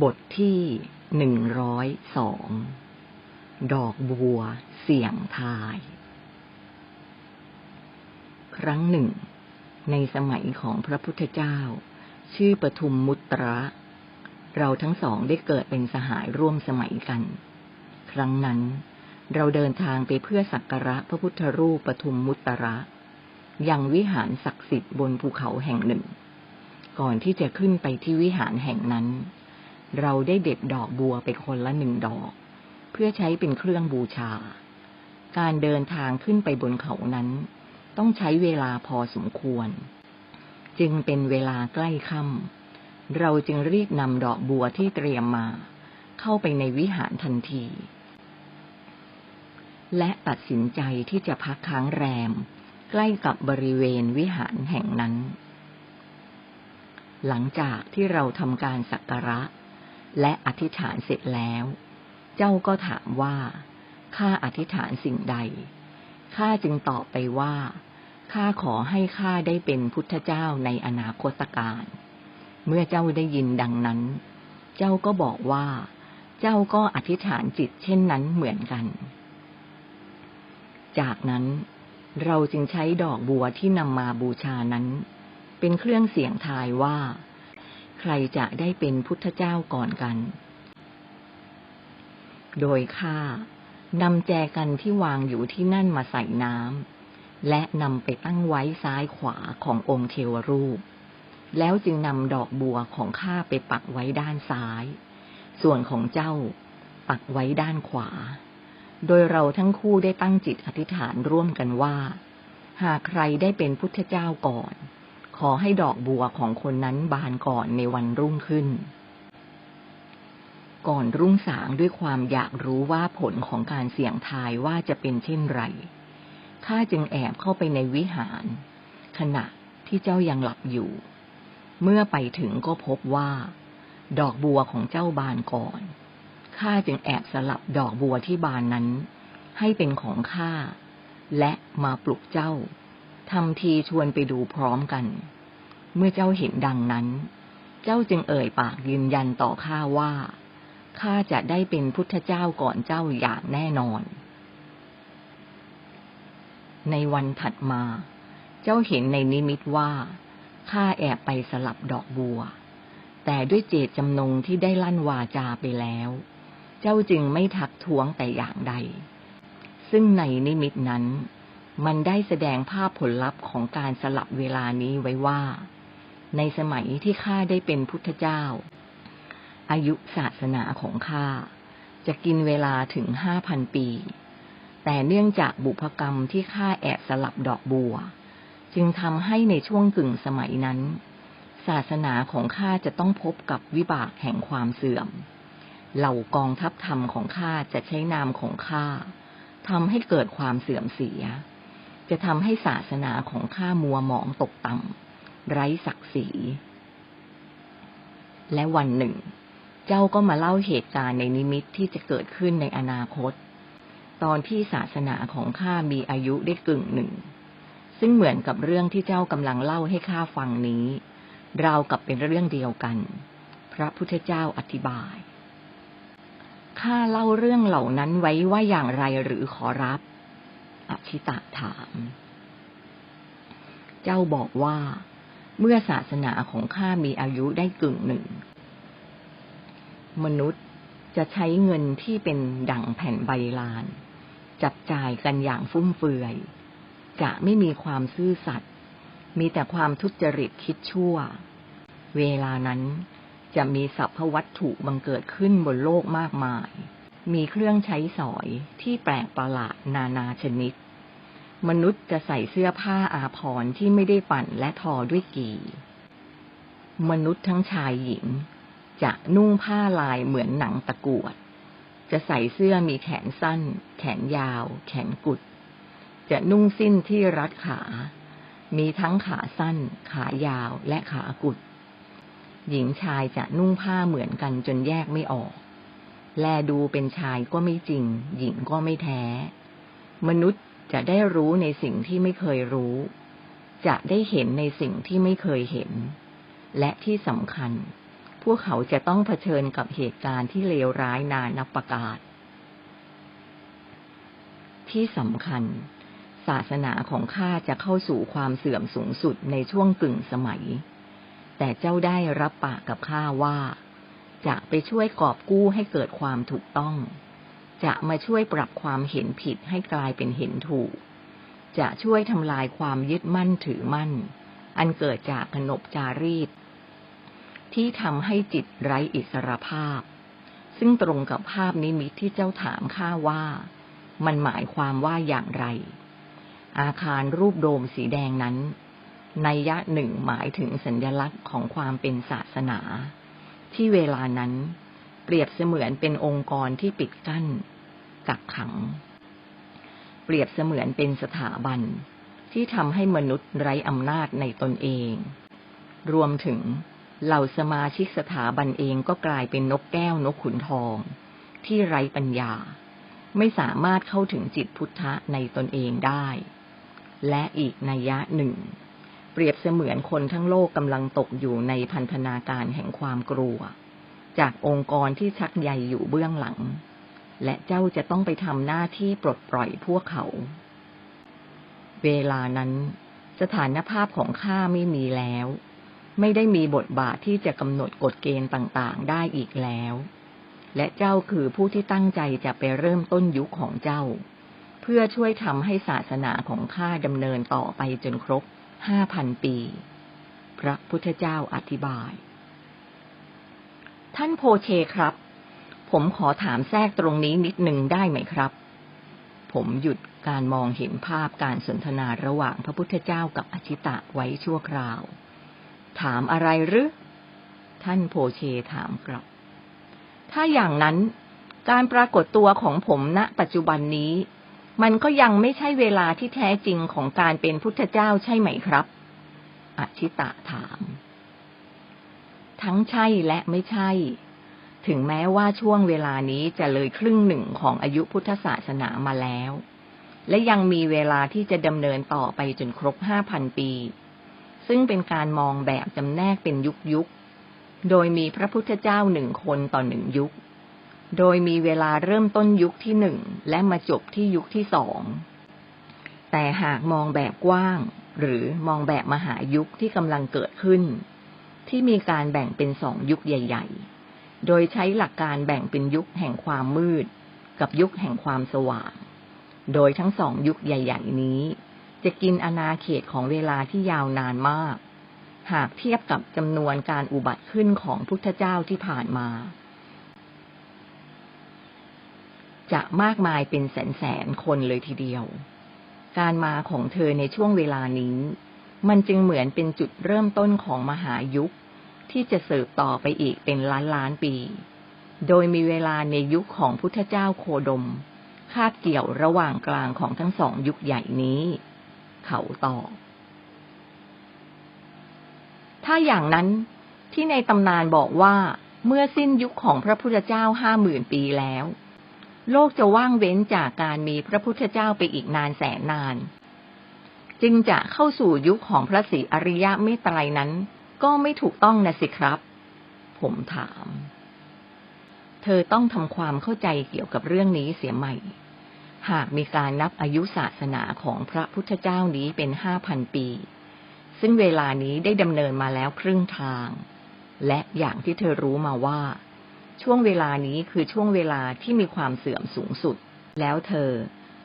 บทที่หนึ่งร้อยสอง ดอกบัวเสี่ยงทาย ครั้งหนึ่ง ในสมัยของพระพุทธเจ้า ชื่อปทุมมุตระ เราทั้งสองได้เกิดเป็นสหายร่วมสมัยกัน ครั้งนั้น เราเดินทางไปเพื่อสักการะพระพุทธรูปปทุมมุตระยังวิหารศักดิ์สิทธิ์บนภูเขาแห่งหนึ่ง ก่อนที่จะขึ้นไปที่วิหารแห่งนั้น เราได้เด็ดดอกบัวไปคนละหนึ่งดอก เพื่อใช้เป็นเครื่องบูชา การเดินทางขึ้นไปบนเขานั้น ต้องใช้เวลาพอสมควร จึงเป็นเวลาใกล้ค่ำเราจึงรีบนำดอกบัวที่เตรียมมา เข้าไปในวิหารทันที และตัดสินใจที่จะพักค้างแรม ใกล้กับบริเวณวิหารแห่งนั้น หลังจากที่เราทำการสักการะ และอธิษฐานเสร็จแล้ว เจ้าก็ถามว่า ข้าอธิษฐานสิ่งใด ข้าจึงตอบไปว่า ข้าขอให้ข้าได้เป็นพุทธเจ้าในอนาคตการเมื่อเจ้าได้ยินดังนั้น เจ้าก็บอกว่า เจ้าก็อธิษฐานจิตเช่นนั้นเหมือนกัน จากนั้นเราจึงใช้ดอกบัวที่นำมาบูชานั้น เป็นเครื่องเสียงทายว่า ใครจะได้เป็นพุทธเจ้าก่อนกัน โดยข้านำแจกันที่วางอยู่ที่นั่นมาใส่น้ำและนำไปตั้งไว้ซ้ายขวาขององค์เทวรูป แล้วจึงนำดอกบัวของข้าไปปักไว้ด้านซ้าย ส่วนของเจ้าปักไว้ด้านขวา โดยเราทั้งคู่ได้ตั้งจิตอธิษฐานร่วมกันว่า หากใครได้เป็นพุทธเจ้าก่อน ขอให้ดอกบัวของคนนั้นบานก่อนในวันรุ่งขึ้น ก่อนรุ่งสางด้วยความอยากรู้ว่าผลของการเสี่ยงทายว่าจะเป็นเช่นไรข้าจึงแอบเข้าไปในวิหาร ขณะที่เจ้ายังหลับอยู่ เมื่อไปถึงก็พบว่า ดอกบัวของเจ้าบานก่อนข้าจึงแอบสลับดอกบัวที่บานนั้น ให้เป็นของข้าและมาปลุกเจ้า ทำทีชวนไปดูพร้อมกัน เมื่อเจ้าเห็นดังนั้น เจ้าจึงเอ่ยปากยืนยันต่อข้าว่าข้าจะได้เป็นพุทธเจ้าก่อนเจ้าอย่างแน่นอน ในวันถัดมา เจ้าเห็นในนิมิตว่าข้าแอบไปสลับดอกบัว แต่ด้วยเจตจำนงที่ได้ลั่นวาจาไปแล้ว เจ้าจึงไม่ทักท้วงแต่อย่างใด ซึ่งในนิมิตนั้น มันได้แสดงภาพผลลัพธ์ของการสลับเวลานี้ไว้ว่า ในสมัยที่ข้าได้เป็นพุทธเจ้า อายุศาสนาของข้าจะกินเวลาถึงห้าพันปี แต่เนื่องจากบุพกรรมที่ข้าแอบสลับดอกบัว จึงทำให้ในช่วงกึ่งสมัยนั้น ศาสนาของข้าจะต้องพบกับวิบากแห่งความเสื่อม เหล่ากองทัพธรรมของข้าจะใช้นามของข้าทำให้เกิดความเสื่อมเสีย จะทำให้ศาสนาของข้ามัวหมองตกต่ำไร้ศักดิ์ศรี และวันหนึ่ง เจ้าก็มาเล่าเหตุการณ์ในนิมิตที่จะเกิดขึ้นในอนาคต ตอนที่ศาสนาของข้ามีอายุได้กึ่งหนึ่ง ซึ่งเหมือนกับเรื่องที่เจ้ากำลังเล่าให้ข้าฟังนี้ราวกับเป็นเรื่องเดียวกัน พระพุทธเจ้าอธิบาย ข้าเล่าเรื่องเหล่านั้นไว้ว่าอย่างไรหรือขอรับ ชิตะถาม เจ้าบอกว่า เมื่อศาสนาของข้ามีอายุได้กึ่งหนึ่ง มนุษย์จะใช้เงินที่เป็นดั่งแผ่นใบลาน จับจ่ายกันอย่างฟุ่มเฟือย จะไม่มีความซื่อสัตย์มีแต่ความทุจริตคิดชั่ว เวลานั้นจะมีสัพพวัตถุบังเกิดขึ้นบนโลกมากมาย มีเครื่องใช้สอยที่แปลกประหลาดนานาชนิด มนุษย์จะใส่เสื้อผ้าอาภรณ์ที่ไม่ได้ปั่นและทอด้วยกีมนุษย์ทั้งชายหญิง จะนุ่งผ้าลายเหมือนหนังตะกวด จะใส่เสื้อมีแขนสั้น แขนยาว แขนกุด จะนุ่งสิ้นที่รัดขา มีทั้งขาสั้น ขายาวและขากุด หญิงชายจะนุ่งผ้าเหมือนกันจนแยกไม่ออก แลดูเป็นชายก็ไม่จริง หญิงก็ไม่แท้ มนุษย์ จะได้รู้ในสิ่งที่ไม่เคยรู้ จะได้เห็นในสิ่งที่ไม่เคยเห็น และที่สำคัญ พวกเขาจะต้องเผชิญกับเหตุการณ์ที่เลวร้ายนานับประกาศ ที่สำคัญ ศาสนาของข้าจะเข้าสู่ความเสื่อมสูงสุดในช่วงกึ่งสมัย แต่เจ้าได้รับปากกับข้าว่า จะไปช่วยกอบกู้ให้เกิดความถูกต้อง จะมาช่วยปรับความเห็นผิดให้กลายเป็นเห็นถูก จะช่วยทำลายความยึดมั่นถือมั่น อันเกิดจากขนบจารีต ที่ทำให้จิตไร้อิสรภาพ ซึ่งตรงกับภาพนิมิตที่เจ้าถามข้าว่า มันหมายความว่าอย่างไร อาคารรูปโดมสีแดงนั้นในยะหนึ่งหมายถึงสัญลักษณ์ของความเป็นศาสนา ที่เวลานั้นเปรียบเสมือนเป็นองค์กรที่ปิดกั้น กักขัง เปรียบเสมือนเป็นสถาบันที่ทำให้มนุษย์ไร้อำนาจในตนเอง รวมถึงเหล่าสมาชิกสถาบันเองก็กลายเป็นนกแก้วนกขุนทอง ที่ไร้ปัญญา ไม่สามารถเข้าถึงจิตพุทธะในตนเองได้ และอีกนัยยะหนึ่ง เปรียบเสมือนคนทั้งโลกกำลังตกอยู่ในพันธนาการแห่งความกลัว จากองค์กรที่ชักใยอยู่เบื้องหลัง และเจ้าจะต้องไปทำหน้าที่ปลดปล่อยพวกเขา เวลานั้น สถานภาพของข้าไม่มีแล้ว ไม่ได้มีบทบาทที่จะกำหนดกฎเกณฑ์ต่างๆ ได้อีกแล้ว และเจ้าคือผู้ที่ตั้งใจจะไปเริ่มต้นยุคของเจ้า เพื่อช่วยทำให้ศาสนาของข้าดำเนินต่อไปจนครบห้าพันปี พระพุทธเจ้าอธิบาย ท่านโพเชครับ ผมขอถามแทรกตรงนี้นิดหนึ่งได้ไหมครับ ผมหยุดการมองเห็นภาพการสนทนาระหว่างพระพุทธเจ้ากับอชิตะไว้ชั่วคราว ถามอะไรหรือ ท่านโพเชถามกลับ ถ้าอย่างนั้นการปรากฏตัวของผมณ ปัจจุบันนี้ มันก็ยังไม่ใช่เวลาที่แท้จริงของการเป็นพุทธเจ้าใช่ไหมครับ อชิตะถาม ทั้งใช่และไม่ใช่ ถึงแม้ว่าช่วงเวลานี้จะเลยครึ่งหนึ่งของอายุพุทธศาสนามาแล้ว และยังมีเวลาที่จะดำเนินต่อไปจนครบห้าพันปี ซึ่งเป็นการมองแบบจำแนกเป็นยุคยุค โดยมีพระพุทธเจ้าหนึ่งคนต่อหนึ่งยุค โดยมีเวลาเริ่มต้นยุคที่หนึ่งและมาจบที่ยุคที่สอง แต่หากมองแบบกว้าง หรือมองแบบมหายุคที่กำลังเกิดขึ้น ที่มีการแบ่งเป็นสองยุคใหญ่ ๆ โดยใช้หลักการแบ่งเป็นยุคแห่งความมืด กับยุคแห่งความสว่าง โดยทั้งสองยุคใหญ่ ๆ นี้ จะกินอาณาเขตของเวลาที่ยาวนานมาก หากเทียบกับจำนวนการอุบัติขึ้นของพุทธเจ้าที่ผ่านมา จะมากมายเป็นแสนแสนคนเลยทีเดียว การมาของเธอในช่วงเวลานี้ มันจึงเหมือนเป็นจุดเริ่มต้นของมหายุค ที่จะสืบต่อไปอีกเป็นล้านล้านปี โดยมีเวลาในยุคของพุทธเจ้าโคดม คาบเกี่ยวระหว่างกลางของทั้งสองยุคใหญ่นี้ เขาตอบ ถ้าอย่างนั้นที่ในตำนานบอกว่าเมื่อสิ้นยุคของพระพุทธเจ้าห้าหมื่นปีแล้ว โลกจะว่างเว้นจากการมีพระพุทธเจ้าไปอีกนานแสนนาน จึงจะเข้าสู่ยุคของพระศรีอริยะเมตไตรนั้น ก็ไม่ถูกต้องนะสิครับ ผมถาม เธอต้องทำความเข้าใจเกี่ยวกับเรื่องนี้เสียใหม่ หากมีการนับอายุศาสนาของพระพุทธเจ้านี้เป็นห้าพันปี ซึ่งเวลานี้ได้ดำเนินมาแล้วครึ่งทาง และอย่างที่เธอรู้มาว่า ช่วงเวลานี้คือช่วงเวลาที่มีความเสื่อมสูงสุด แล้วเธอ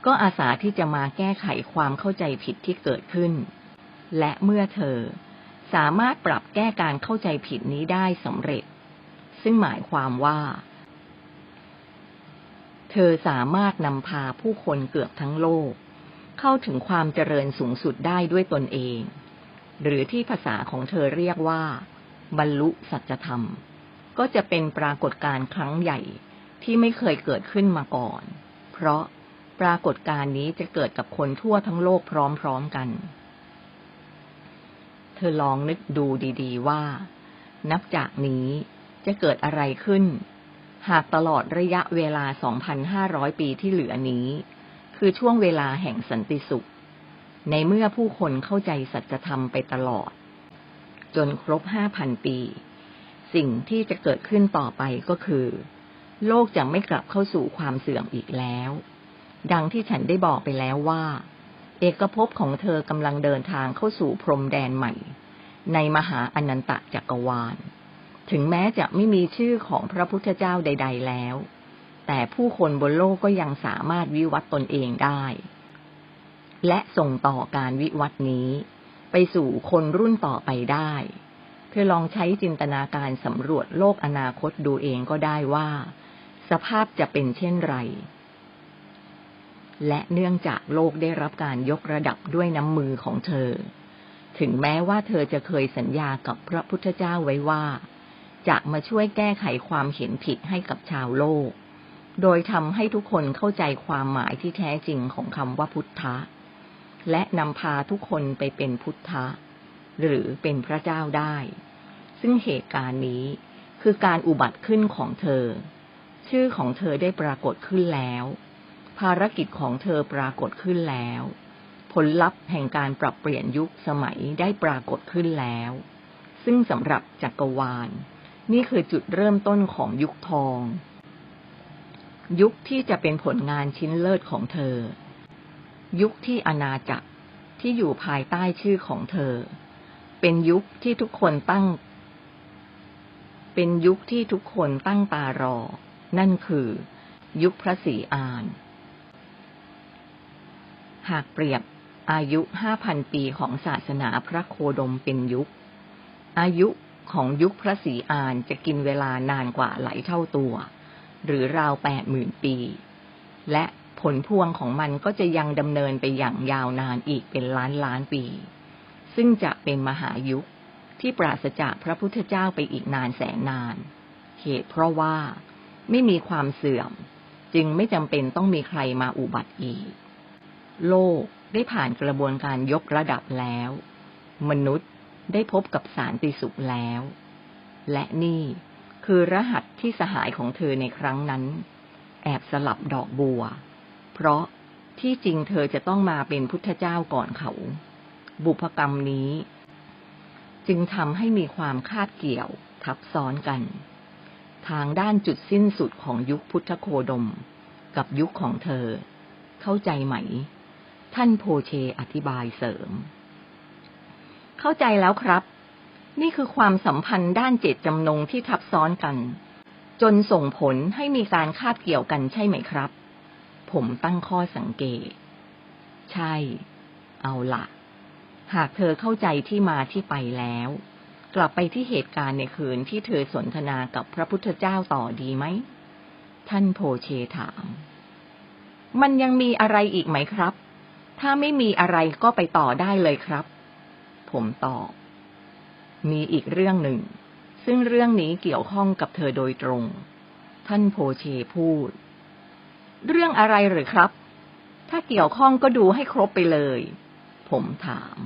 ก็อาสาที่จะมาแก้ไขความเข้าใจผิดที่เกิดขึ้น และเมื่อเธอ สามารถปรับแก้การเข้าใจผิดนี้ได้สำเร็จ ซึ่งหมายความว่า เธอสามารถนำพาผู้คนเกือบทั้งโลก เข้าถึงความเจริญสูงสุดได้ด้วยตนเอง หรือที่ภาษาของเธอเรียกว่า บรรลุสัจธรรม ก็จะเป็นปรากฏการณ์ครั้งใหญ่ที่ไม่เคยเกิดขึ้นมาก่อน เพราะปรากฏการณ์นี้จะเกิดกับคนทั่วทั้งโลกพร้อมๆกัน เธอลองนึกดูดีๆว่า นับจากนี้จะเกิดอะไรขึ้น หากตลอดระยะเวลา 2,500 ปีที่เหลือนี้ คือช่วงเวลาแห่งสันติสุข ในเมื่อผู้คนเข้าใจสัจธรรมไปตลอด จนครบ 5,000 ปี สิ่งที่จะเกิดขึ้นต่อไปก็คือ โลกจะไม่กลับเข้าสู่ความเสื่อมอีกแล้ว ดังที่ฉันได้บอกไปแล้วว่า เอกภพของเธอกำลังเดินทางเข้าสู่พรมแดนใหม่ ในมหาอนันตจักรวาล ถึงแม้จะไม่มีชื่อของพระพุทธเจ้าใด ๆแล้ว แต่ผู้คนบนโลกก็ยังสามารถวิวัตตนเองได้ และส่งต่อการวิวัฒนี้ ไปสู่คนรุ่นต่อไปได้เธอลองใช้จินตนาการสำรวจโลกอนาคตดูเองก็ได้ว่า สภาพจะเป็นเช่นไร และเนื่องจากโลกได้รับการยกระดับด้วยน้ำมือของเธอ ถึงแม้ว่าเธอจะเคยสัญญากับพระพุทธเจ้าไว้ว่า จะมาช่วยแก้ไขความเห็นผิดให้กับชาวโลก โดยทำให้ทุกคนเข้าใจความหมายที่แท้จริงของคำว่าพุทธะ และนำพาทุกคนไปเป็นพุทธะ หรือเป็นพระเจ้าได้ ซึ่งเหตุการณ์นี้คือการอุบัติขึ้นของเธอ ชื่อของเธอได้ปรากฏขึ้นแล้ว ภารกิจของเธอปรากฏขึ้นแล้ว ผลลัพธ์แห่งการปรับเปลี่ยนยุคสมัยได้ปรากฏขึ้นแล้ว ซึ่งสำหรับจักรวาล นี่คือจุดเริ่มต้นของยุคทอง ยุคที่จะเป็นผลงานชิ้นเลิศของเธอ ยุคที่อาณาจักรที่อยู่ภายใต้ชื่อของเธอ เป็นยุคที่ทุกคนตั้ง เป็นยุคที่ทุกคนตั้งตารอ นั่นคือ ยุคพระศรีอาน หากเปรียบอายุห้าพันปีของศาสนาพระโคดมเป็นยุค อายุของยุคพระศรีอานจะกินเวลานานกว่าหลายเท่าตัว หรือราวแปดหมื่นปี และผลพวงของมันก็จะยังดำเนินไปอย่างยาวนานอีกเป็นล้านล้านปี ซึ่งจะเป็นมหายุคที่ปราศจากพระพุทธเจ้าไปอีกนานแสนนาน เหตุเพราะว่าไม่มีความเสื่อม จึงไม่จำเป็นต้องมีใครมาอุบัติอีก โลกได้ผ่านกระบวนการยกระดับแล้ว มนุษย์ได้พบกับสารติสุขแล้ว และนี่คือรหัสที่สหายของเธอในครั้งนั้น แอบสลับดอกบัว เพราะที่จริงเธอจะต้องมาเป็นพุทธเจ้าก่อนเขา บุพกรรมนี้ จึงทำให้มีความคาดเกี่ยวทับซ้อนกัน ทางด้านจุดสิ้นสุดของยุคพุทธโคดม กับยุคของเธอ เข้าใจไหม ท่านโพเชอธิบายเสริม เข้าใจแล้วครับ นี่คือความสัมพันธ์ด้านเจตจำนงที่ทับซ้อนกัน จนส่งผลให้มีการคาดเกี่ยวกันใช่ไหมครับ ผมตั้งข้อสังเกต ใช่ เอาละหากเธอเข้าใจที่มาที่ไปแล้ว กลับไปที่เหตุการณ์ในคืนที่เธอสนทนากับพระพุทธเจ้าต่อดีไหม ท่านโพเชถาม มันยังมีอะไรอีกไหมครับ ถ้าไม่มีอะไรก็ไปต่อได้เลยครับ ผมตอบ มีอีกเรื่องหนึ่ง ซึ่งเรื่องนี้เกี่ยวข้องกับเธอโดยตรง ท่านโพเชพูด เรื่องอะไรหรือครับ ถ้าเกี่ยวข้องก็ดูให้ครบไปเลย ผมถาม